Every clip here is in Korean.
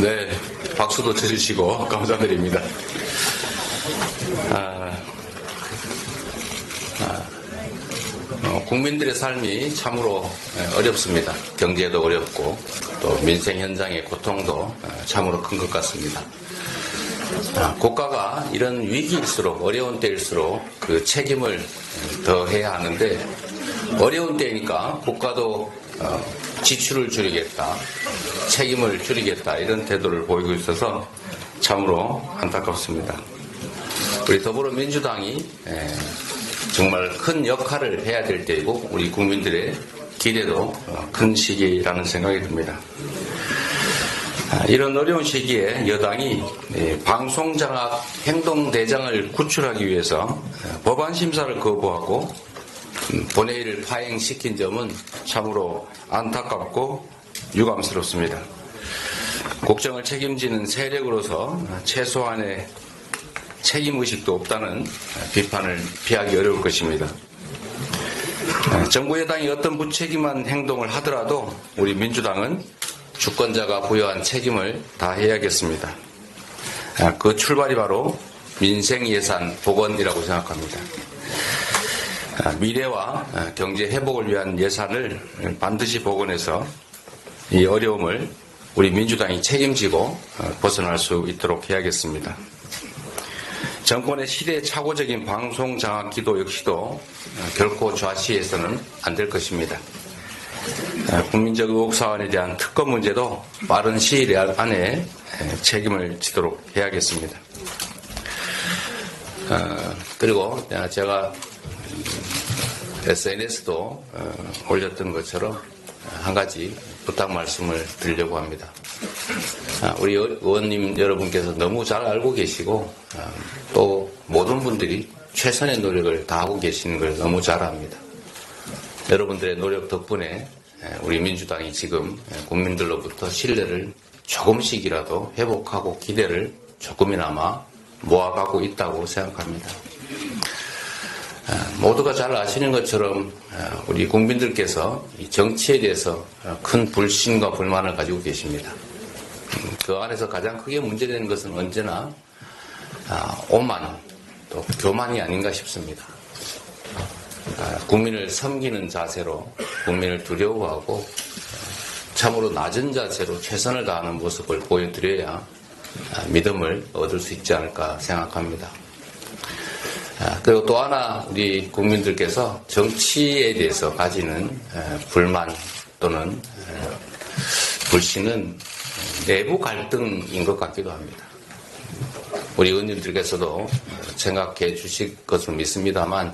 네, 박수도 쳐주시고 감사드립니다. 아, 아, 어, 국민들의 삶이 참으로 예, 어렵습니다. 경제도 어렵고 또 민생 현장의 고통도 어, 참으로 큰 것 같습니다. 아, 국가가 이런 위기일수록 어려운 때일수록 그 책임을 더 해야 하는데 어려운 때니까 국가도 어, 지출을 줄이겠다, 책임을 줄이겠다 이런 태도를 보이고 있어서 참으로 안타깝습니다. 우리 더불어민주당이 에, 정말 큰 역할을 해야 될 때이고 우리 국민들의 기대도 어, 큰 시기라는 생각이 듭니다. 아, 이런 어려운 시기에 여당이 예, 방송장악 행동대장을 구출하기 위해서 예, 법안 심사를 거부하고 음, 본회의를 파행시킨 점은 참으로 안타깝고 유감스럽습니다. 국정을 책임지는 세력으로서 최소한의 책임의식도 없다는 비판을 피하기 어려울 것입니다. 예, 정부 여당이 어떤 무책임한 행동을 하더라도 우리 민주당은 주권자가 부여한 책임을 다해야겠습니다. 아, 그 출발이 바로 민생예산 복원이라고 생각합니다. 아, 미래와 아, 경제 회복을 위한 예산을 반드시 복원해서 이 어려움을 우리 민주당이 책임지고 어, 벗어날 수 있도록 해야겠습니다. 정권의 시대착오적인 방송 장악 기도 역시도 어, 결코 좌시해서는 안 될 것입니다. 아, 국민적 사안에 대한 특검 문제도 빠른 시일 안에 책임을 지도록 해야겠습니다. 어, 그리고 제가 SNS도 어, 올렸던 것처럼 한 가지 부탁 말씀을 드리려고 합니다. 아, 우리 의원님 여러분께서 너무 잘 알고 계시고 아, 또 모든 분들이 최선의 노력을 다하고 계시는 걸 너무 잘 압니다. 여러분들의 노력 덕분에 우리 민주당이 지금 국민들로부터 신뢰를 조금씩이라도 회복하고 기대를 조금이나마 모아가고 있다고 생각합니다. 모두가 잘 아시는 것처럼 우리 국민들께서 정치에 대해서 큰 불신과 불만을 가지고 계십니다. 그 안에서 가장 크게 문제되는 것은 언제나 오만 또 교만이 아닌가 싶습니다. 국민을 섬기는 자세로 국민을 두려워하고 참으로 낮은 자세로 최선을 다하는 모습을 보여드려야 믿음을 얻을 수 있지 않을까 생각합니다. 그리고 또 하나 우리 국민들께서 정치에 대해서 가지는 불만 또는 불신은 내부 갈등인 것 같기도 합니다. 우리 의원님들께서도 생각해 주실 것으로 믿습니다만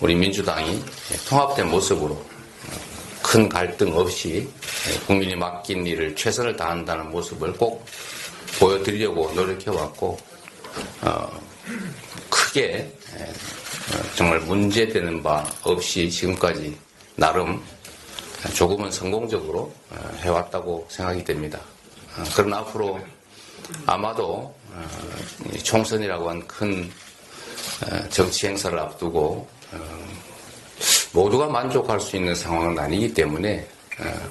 우리 민주당이 통합된 모습으로 큰 갈등 없이 국민이 맡긴 일을 최선을 다한다는 모습을 꼭 보여드리려고 노력해왔고 어, 크게 정말 문제되는 바 없이 지금까지 나름 조금은 성공적으로 해왔다고 생각이 됩니다. 어, 그러나 앞으로 아마도 어, 총선이라고 한 큰 정치 행사를 앞두고 어, 모두가 만족할 수 있는 상황은 아니기 때문에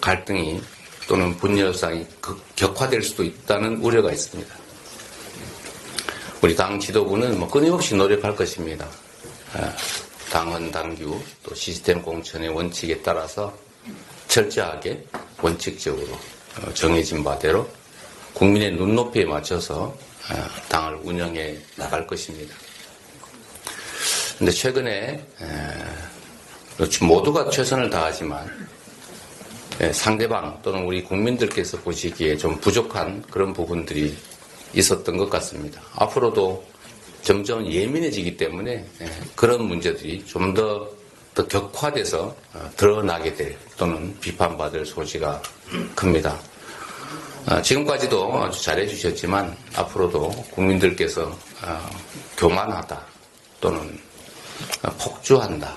갈등이 또는 분열 상이 격화될 수도 있다는 우려가 있습니다. 우리 당 지도부는 뭐 끊임없이 노력할 것입니다. 당헌 당규 또 시스템 공천의 원칙에 따라서 철저하게 원칙적으로 정해진 바대로 국민의 눈높이에 맞춰서 당을 운영해 나갈 것입니다. 근데 최근에 모두가 최선을 다하지만 상대방 또는 우리 국민들께서 보시기에 좀 부족한 그런 부분들이 있었던 것 같습니다. 앞으로도 점점 예민해지기 때문에 그런 문제들이 좀 더 더 격화돼서 어, 드러나게 될 또는 비판받을 소지가 큽니다. 어, 지금까지도 아주 잘해주셨지만 앞으로도 국민들께서 어, 교만하다 또는 폭주한다,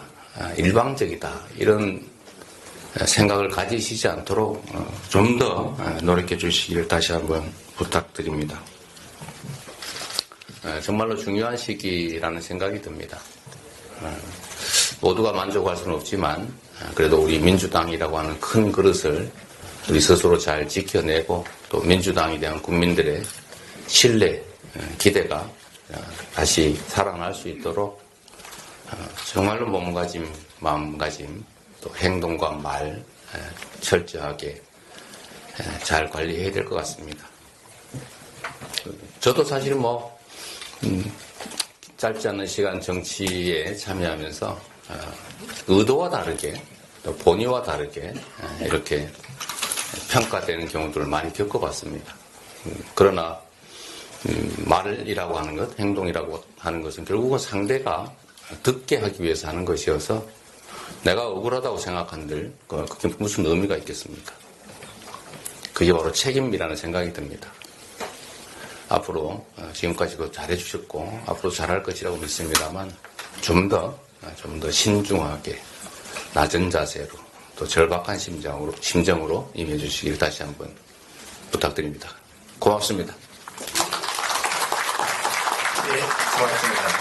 일방적이다 이런 생각을 가지시지 않도록 좀 더 노력해 주시기를 다시 한번 부탁드립니다. 정말로 중요한 시기라는 생각이 듭니다. 모두가 만족할 수는 없지만 아, 그래도 우리 민주당이라고 하는 큰 그릇을 우리 스스로 잘 지켜내고 또 민주당에 대한 국민들의 신뢰, 어, 기대가 어, 다시 살아날 수 있도록 어, 정말로 몸가짐, 마음가짐, 또 행동과 말 에, 철저하게 에, 잘 관리해야 될 것 같습니다. 저도 사실 뭐 음, 짧지 않은 시간 정치에 참여하면서 어, 의도와 다르게 또 본의와 다르게 어, 이렇게 평가되는 경우들을 많이 겪어봤습니다. 음, 그러나 음, 말이라고 하는 것, 행동이라고 하는 것은 결국은 상대가 듣게 하기 위해서 하는 것이어서 내가 억울하다고 생각한들 그- 그게 무슨 의미가 있겠습니까? 그게 바로 책임이라는 생각이 듭니다. 앞으로 어, 지금까지도 잘해주셨고 앞으로 잘할 것이라고 믿습니다만 좀 더 좀 더 신중하게 낮은 자세로 또 절박한 심정으로 심정으로 임해 주시길 다시 한번 부탁드립니다. 고맙습니다. 예, 수고하셨습니다.